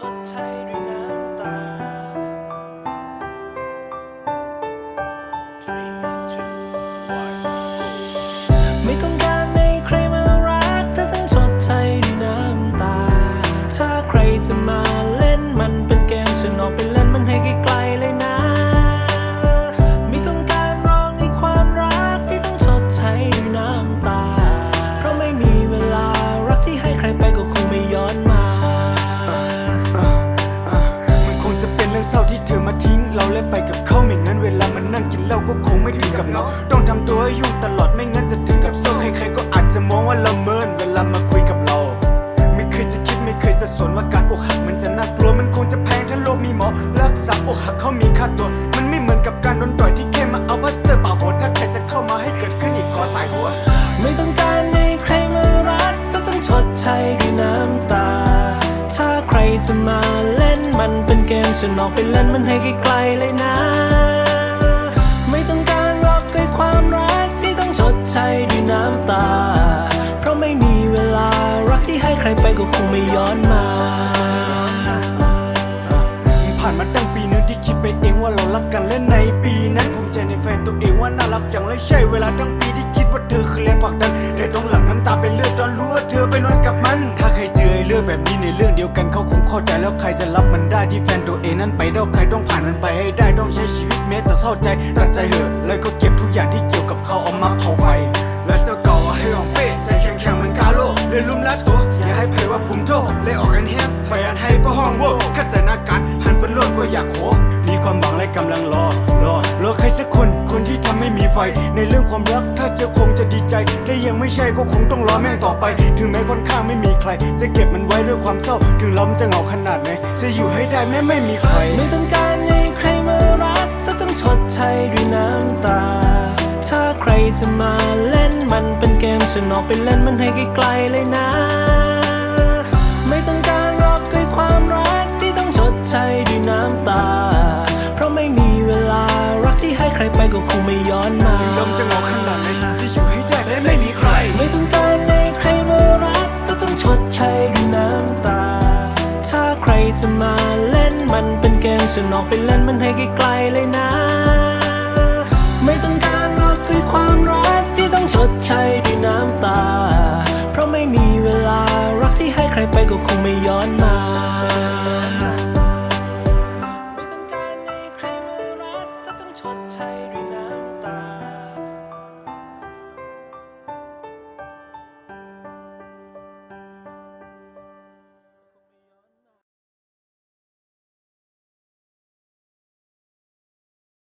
ดใมีหมอรักษาอกหักเขามีค่าตัว มันไม่เหมือนกับการโดนต่อยที่แค่มาเอาพลาสเตอร์ป่าหัวถ้าใครจะเข้ามาให้เกิดขึ้นอีกขอสายหัว ไม่ต้องการให้ใครมารักก็ต้องชดใช้ด้วยน้ำตา ถ้าใครจะมาเล่นมันเป็นเกมฉันออกไปเล่นมันให้ไกลๆเลยนะ ไม่ต้องการรอกด้วยความรักที่ต้องชดใช้ด้วยน้ำตา เพราะไม่มีเวลารักที่ให้ใครไปก็คงไม่ย้อนมา เองว่าเรารักกันและในปีนั้นภูมิใจในแฟนตัวเองว่าน่ารักจังและใช่เวลาทั้งปีที่คิดว่าเธอคือแรงผลักดันแต่ต้องหลังน้ำตาเป็นเลือดตอนรู้ว่าเธอไปนอนกับมัน ถ้าใครเจอไอ้เรื่องแบบนี้ในเรื่องเดียวกันเขาคงเข้าใจแล้วใครจะรับมันได้ที่แฟนตัวเองนั้นไปได้ใครต้องผ่านมันไปให้ได้ต้องใช้ชีวิตแม้จะเศร้าใจตัดใจเหอะแล้วก็เก็บทุกอย่างที่เกี่ยวกับเขาเอามาเผาไฟ และเจ้าเก่าให้หองเป๊ะใจแข็งแข็งเหมือนกาโลเลยลุ่มรัด กำลังรอรอรอใครสักคนคนที่ทำให้มีไฟ ในเรื่องความรักถ้าเจอคงจะดีใจถ้ายังไม่ใช่ก็คงต้องรอแม่งต่อไป ถึงแม้ค่อนข้างไม่มีใคร จะเก็บมันไว้ด้วยความเศร้า ถึงเรามันจะเหงาขนาดไหนจะอยู่ให้ได้แม้ไม่มีใคร ไม่ต้องการให้ใครมารักจะต้องชดใช้ด้วยน้ำตา ถ้าใครจะมาเล่นมันเป็นเกมฉันออกไปเล่นมันให้ไกลๆเลยนะ ไม่ต้องการ ก็คงไม่ย้อนมาถึงเราจะเหงาขนาดไหนจะอยู่ให้ได้แม้ไม่มีใคร ไม่ต้องการให้ใครมารักจะต้องชดใช้ด้วยน้ำตา ถ้าใครจะมาเล่นมันเป็นเกมฉันออกไปเล่นมันให้ไกลๆเลยนะ ไม่ต้องการหรอกด้วยความรักที่ต้องชดใช้ด้วยน้ำตา เพราะไม่มีเวลารักที่ให้ใครไปก็คงไม่ย้อนมา